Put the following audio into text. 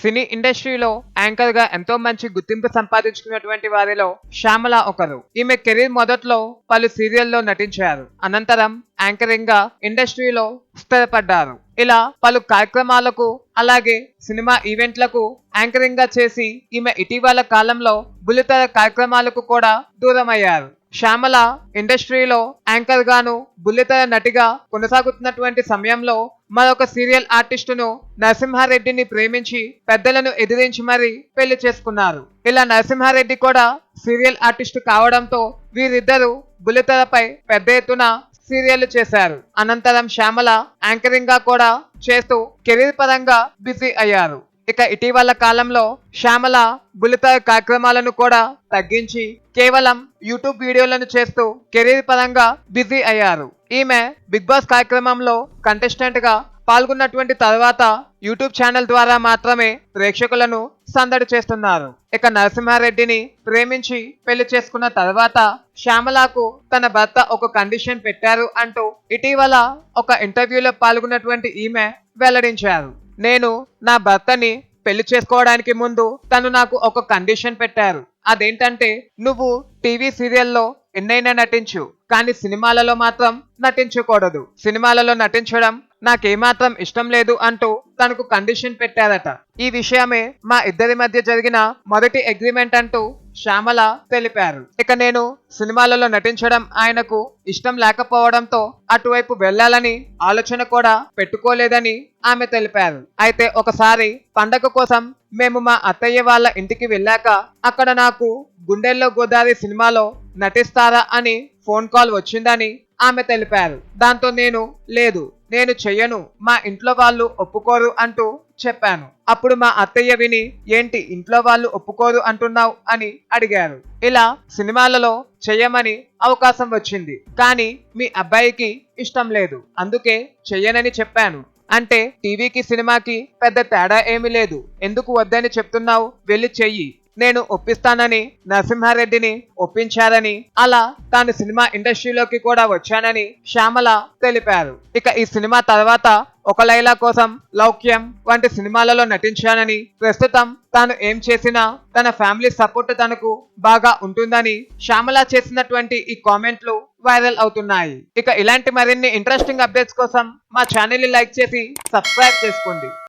సినీ ఇండస్ట్రీలో యాంకర్గా ఎంతో మంచి గుర్తింపు సంపాదించుకున్నటువంటి వారిలో శ్యామల ఒకరు. ఈమె కెరీర్ మొదట్లో పలు సీరియల్లో నటించారు. అనంతరం యాంకరింగ్గా ఇండస్ట్రీలో స్థిరపడ్డారు. ఇలా పలు కార్యక్రమాలకు అలాగే సినిమా ఈవెంట్లకు యాంకరింగ్గా చేసి ఈమె ఇటీవల కాలంలో బుల్లితెర కార్యక్రమాలకు కూడా దూరమయ్యారు. శ్యామల ఇండస్ట్రీలో యాంకర్ గాను బుల్లితెర నటిగా కొనసాగుతున్నటువంటి సమయంలో మరొక సీరియల్ ఆర్టిస్టును నరసింహారెడ్డిని ప్రేమించి పెద్దలను ఎదిరించి మరీ పెళ్ళి చేసుకున్నారు. ఇలా నరసింహారెడ్డి కూడా సీరియల్ ఆర్టిస్టు కావడంతో వీరిద్దరూ బుల్లితెరపై పెద్ద ఎత్తున సీరియల్ చేశారు. అనంతరం శ్యామల యాంకరింగ్గా కూడా చేస్తూ కెరీర్ పరంగా బిజీ అయ్యారు. ఇక ఇటీవల కాలంలో శ్యామల బుల్లితెర కార్యక్రమాలను కూడా తగ్గించి కేవలం యూట్యూబ్ వీడియోలను చేస్తూ కెరీర్ పరంగా బిజీ అయ్యారు. ఈమె బిగ్ బాస్ కార్యక్రమంలో కంటెస్టెంట్గా పాల్గొన్నటువంటి తర్వాత యూట్యూబ్ ఛానల్ ద్వారా మాత్రమే ప్రేక్షకులను సందడి చేస్తున్నారు. ఇక నరసింహారెడ్డిని ప్రేమించి పెళ్ళి చేసుకున్న తర్వాత శ్యామలకు తన భర్త ఒక కండిషన్ పెట్టారు అంటూ ఇటీవల ఒక ఇంటర్వ్యూలో పాల్గొన్నటువంటి ఈమె వెల్లడించారు. నేను నా భర్తని పెళ్ళి చేసుకోవడానికి ముందు తను నాకు ఒక కండిషన్ పెట్టారు. అదేంటంటే నువ్వు టీవీ సీరియల్లో ఎన్నైనా నటించు కానీ సినిమాలలో మాత్రం నటించకూడదు. సినిమాలలో నటించడం నాకేమాత్రం ఇష్టం లేదు అంటూ తనకు కండిషన్ పెట్టారట. ఈ విషయమే మా ఇద్దరి మధ్య జరిగిన మొదటి అగ్రిమెంట్ అంటూ శ్యామల తెలిపారు. ఇక నేను సినిమాలలో నటించడం ఆయనకు ఇష్టం లేకపోవడంతో అటువైపు వెళ్ళాలని ఆలోచన కూడా పెట్టుకోలేదని ఆమె తెలిపారు. అయితే ఒకసారి పండగ కోసం మేము మా అత్తయ్య వాళ్ళ ఇంటికి వెళ్ళాక అక్కడ నాకు గుండెల్లో గోదావరి సినిమాలో నటిస్తారా అని ఫోన్ కాల్ వచ్చిందని ఆమె తెలిపారు. దాంతో నేను లేదు నేను చెయ్యను మా ఇంట్లో వాళ్ళు ఒప్పుకోరు అంటూ చెప్పాను. అప్పుడు మా అత్తయ్య విని ఏంటి ఇంట్లో వాళ్ళు ఒప్పుకోరు అంటున్నావు? అని అడిగారు. ఇలా సినిమాలలో చెయ్యమని అవకాశం వచ్చింది కానీ మీ అబ్బాయికి ఇష్టం లేదు అందుకే చెయ్యనని చెప్పాను. అంటే టీవీకి సినిమాకి పెద్ద తేడా ఏమీ లేదు ఎందుకు వద్దని చెప్తున్నావు? వెళ్ళి చెయ్యి నేను ఒప్పిస్తానని నరసింహారెడ్డిని ఒప్పించారని అలా తాను సినిమా ఇండస్ట్రీలోకి కూడా వచ్చానని శ్యామల తెలిపారు. ఇక ఈ సినిమా తర్వాత ఒక లైలా కోసం లౌక్యం వంటి సినిమాలలో నటించానని ప్రస్తుతం తాను ఏం చేసినా తన ఫ్యామిలీ సపోర్ట్ తనకు బాగా ఉంటుందని శ్యామల చేసినటువంటి ఈ కామెంట్లు వైరల్ అవుతున్నాయి. ఇక ఇలాంటి మరిన్ని ఇంట్రెస్టింగ్ అప్డేట్స్ కోసం మా ఛానల్ని లైక్ చేసి సబ్స్క్రైబ్ చేసుకోండి.